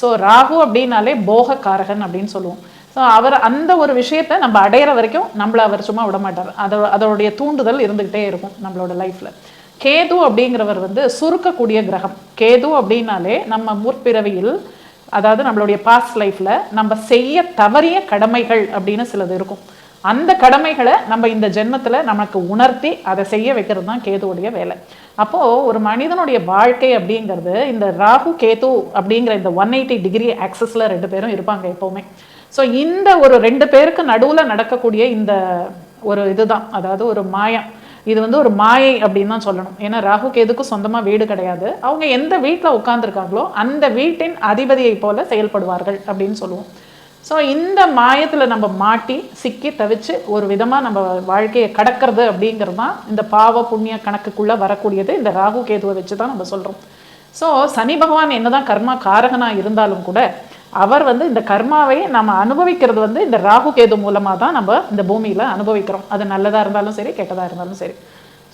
So Rahu அப்படின்னாலே போகக்காரகன் அப்படின்னு சொல்லுவோம். ஸோ அவர் அந்த ஒரு விஷயத்தை நம்ம அடையிற வரைக்கும் நம்மள அவர் சும்மா விட மாட்டார். அதோ அதோடைய தூண்டுதல் இருந்துக்கிட்டே இருக்கும் நம்மளோட லைஃப்பில் கேது அப்படிங்கிறவர் வந்து சுருக்கக்கூடிய கிரகம். கேது அப்படின்னாலே நம்ம முற்பிறவியில் அதாவது நம்மளுடைய பாஸ்ட் லைஃப்பில் நம்ம செய்ய தவறிய கடமைகள் அப்படின்னு சிலது இருக்கும். அந்த கடமைகளை நம்ம இந்த ஜென்மத்தில் நமக்கு உணர்த்தி அதை செய்ய வைக்கிறது தான் கேதுவுடைய வேலை. அப்போது ஒரு மனிதனுடைய வாழ்க்கை அப்படிங்கிறது இந்த ராகு கேது அப்படிங்கிற இந்த ஒன் எயிட்டி டிகிரி ஆக்சஸில் ரெண்டு பேரும் இருப்பாங்க எப்போவுமே. ஸோ இந்த ஒரு ரெண்டு பேருக்கு நடுவில் நடக்கக்கூடிய இந்த ஒரு இதுதான். அதாவது ஒரு மாயம் இது வந்து ஒரு மாயை அப்படின்னு தான் சொல்லணும். ஏன்னா ராகு கேதுக்கும் சொந்தமாக வீடு கிடையாது. அவங்க எந்த வீட்டில் உட்காந்துருக்காங்களோ அந்த வீட்டின் அதிபதியை போல செயல்படுவார்கள் அப்படின்னு சொல்லுவோம். ஸோ இந்த மாயத்தில் நம்ம மாட்டி சிக்கி தவிச்சு ஒரு விதமாக நம்ம வாழ்க்கையை கடக்கிறது அப்படிங்கிறது தான் இந்த பாவ புண்ணிய கணக்குக்குள்ளே வரக்கூடியது. இந்த ராகு கேதுவை வச்சு தான் நம்ம சொல்கிறோம் ஸோ சனி பகவான் என்னதான் கர்மா காரகனாக இருந்தாலும் கூட அவர் வந்து இந்த கர்மாவை நம்ம அனுபவிக்கிறது வந்து இந்த ராகு கேது மூலமாக தான் நம்ம இந்த பூமியில் அனுபவிக்கிறோம். அது நல்லதாக இருந்தாலும் சரி கெட்டதாக இருந்தாலும் சரி.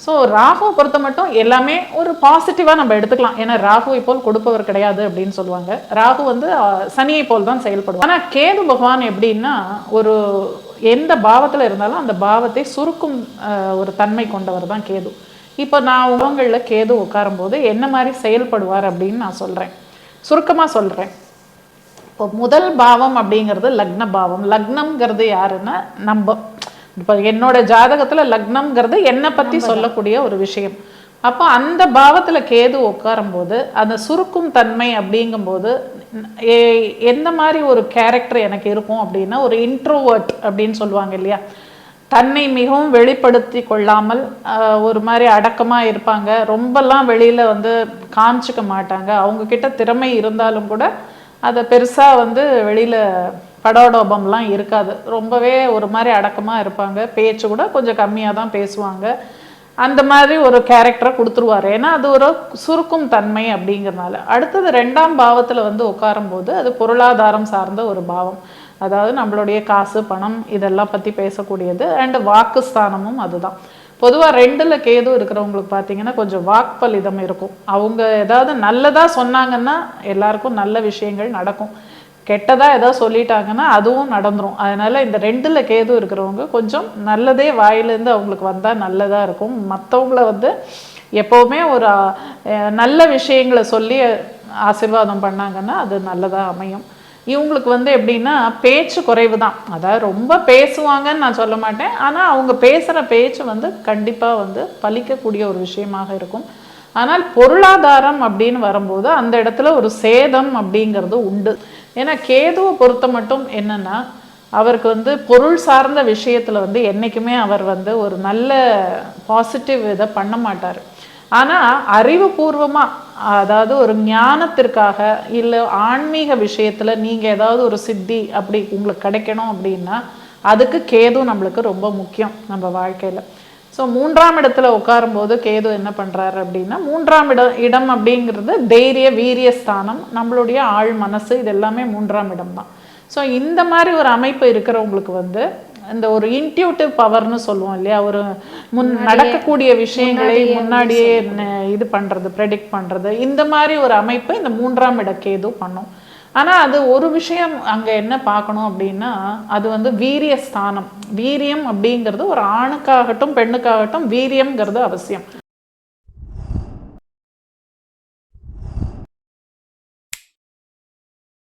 ஸோ ராகுவை பொறுத்த மட்டும் எல்லாமே ஒரு பாசிட்டிவாக நம்ம எடுத்துக்கலாம். ஏன்னா ராகுவை போல் கொடுப்பவர் கிடையாது அப்படின்னு சொல்லுவாங்க. ராகு வந்து சனியை போல் தான் செயல்படுவார். ஆனால் கேது பகவான் எப்படின்னா ஒரு எந்த பாவத்தில் இருந்தாலும் அந்த பாவத்தை சுருக்கும் ஒரு தன்மை கொண்டவர் தான் கேது. இப்போ நான் உலகங்களில் கேது உட்காரும்போது என்ன மாதிரி செயல்படுவார் அப்படின்னு நான் சொல்கிறேன் சுருக்கமாக சொல்கிறேன் இப்போ முதல் பாவம் அப்படிங்கிறது லக்ன பாவம். லக்னம்ங்கிறது யாருன்னா நம்ம. இப்போ என்னோட ஜாதகத்தில் லக்னம்ங்கிறது என்னை பற்றி சொல்லக்கூடிய ஒரு விஷயம். அப்போ அந்த பாவத்தில் கேது உட்காரும்போது அந்த சுருக்கும் தன்மை அப்படிங்கும்போது எந்த மாதிரி ஒரு கேரக்டர் எனக்கு இருக்கும் அப்படின்னா ஒரு இன்ட்ரோவர்ட் அப்படின்னு சொல்லுவாங்க இல்லையா? தன்னை மிகவும் வெளிப்படுத்தி கொள்ளாமல் ஒரு மாதிரி அடக்கமாக இருப்பாங்க. ரொம்பலாம் வெளியில் வந்து காமிச்சிக்க மாட்டாங்க. அவங்க கிட்ட திறமை இருந்தாலும் கூட அதை பெருசாக வந்து வெளியில் படோடோபம்லாம் இருக்காது. ரொம்பவே ஒரு மாதிரி அடக்கமாக இருப்பாங்க. பேச்சு கூட கொஞ்சம் கம்மியாக தான் பேசுவாங்க. அந்த மாதிரி ஒரு கேரக்டரை கொடுத்துருவார். ஏன்னா அது ஒரு சுருக்கும் தன்மை அப்படிங்கிறனால. அடுத்தது ரெண்டாம் பாவத்தில் வந்து உட்காரும்போது அது பொருளாதாரம் சார்ந்த ஒரு பாவம். அதாவது நம்மளுடைய காசு பணம் இதெல்லாம் பற்றி பேசக்கூடியது. அண்டு வாக்குஸ்தானமும் அதுதான். பொதுவாக ரெண்டில் கேது இருக்கிறவங்களுக்கு பார்த்தீங்கன்னா கொஞ்சம் வாக்பலிதம் இருக்கும். அவங்க ஏதாவது நல்லதாக சொன்னாங்கன்னா எல்லாருக்கும் நல்ல விஷயங்கள் நடக்கும். கெட்டதாக ஏதாவது சொல்லிட்டாங்கன்னா அதுவும் நடந்துடும் அதனால் இந்த ரெண்டில் கேது இருக்கிறவங்க கொஞ்சம் நல்லதே வாயிலேருந்து அவங்களுக்கு வந்தால் நல்லதாக இருக்கும். மற்றவங்கள வந்து எப்போவுமே ஒரு நல்ல விஷயங்களை சொல்லி ஆசீர்வாதம் பண்ணாங்கன்னா அது நல்லதாக அமையும். இவங்களுக்கு வந்து எப்படின்னா பேச்சு குறைவு தான். அதாவது ரொம்ப பேசுவாங்கன்னு நான் சொல்ல மாட்டேன். ஆனால் அவங்க பேசுகிற பேச்சு வந்து கண்டிப்பாக வந்து பலிக்கக்கூடிய ஒரு விஷயமாக இருக்கும். ஆனால் பொருளாதாரம் அப்படின்னு வரும்போது அந்த இடத்துல ஒரு சேதம் அப்படிங்கிறது உண்டு. ஏன்னா கேதுவை பொறுத்த மட்டும் என்னன்னா அவருக்கு வந்து பொருள் சார்ந்த விஷயத்தில் வந்து என்னைக்குமே அவர் வந்து ஒரு நல்ல பாசிட்டிவ் இதை பண்ண மாட்டார். ஆனால் அறிவுபூர்வமாக அதாவது ஒரு ஞானத்திற்காக இல்லை ஆன்மீக விஷயத்தில் நீங்கள் ஏதாவது ஒரு சித்தி அப்படி உங்களுக்கு கிடைக்கணும் அப்படின்னா அதுக்கு கேது நம்மளுக்கு ரொம்ப முக்கியம் நம்ம வாழ்க்கையில். ஸோ மூன்றாம் இடத்துல உட்காரும்போது கேது என்ன பண்ணுறாரு அப்படின்னா மூன்றாம் இடம் இடம் அப்படிங்கிறது தைரிய வீரிய ஸ்தானம் நம்மளுடைய ஆழ் மனசு இது எல்லாமே மூன்றாம் இடம் தான் ஸோ இந்த மாதிரி ஒரு அமைப்பு இருக்கிறவங்களுக்கு வந்து இந்த ஒரு இன்ட்யூட்டிவ் பவர்னு சொல்லுவோம் இல்லையா ஒரு முன் நடக்கக்கூடிய விஷயங்களை முன்னாடியே இது பண்ணுறது ப்ரெடிக்ட் பண்ணுறது இந்த மாதிரி ஒரு அமைப்பு இந்த மூன்றாம் இட கேது பண்ணும். ஆனால் அது ஒரு விஷயம் அங்கே என்ன பார்க்கணும் அப்படின்னா அது வந்து வீரிய ஸ்தானம் வீரியம் அப்படிங்கிறது ஒரு ஆணுக்காகட்டும் பெண்ணுக்காகட்டும் வீரியம்ங்கிறது அவசியம்.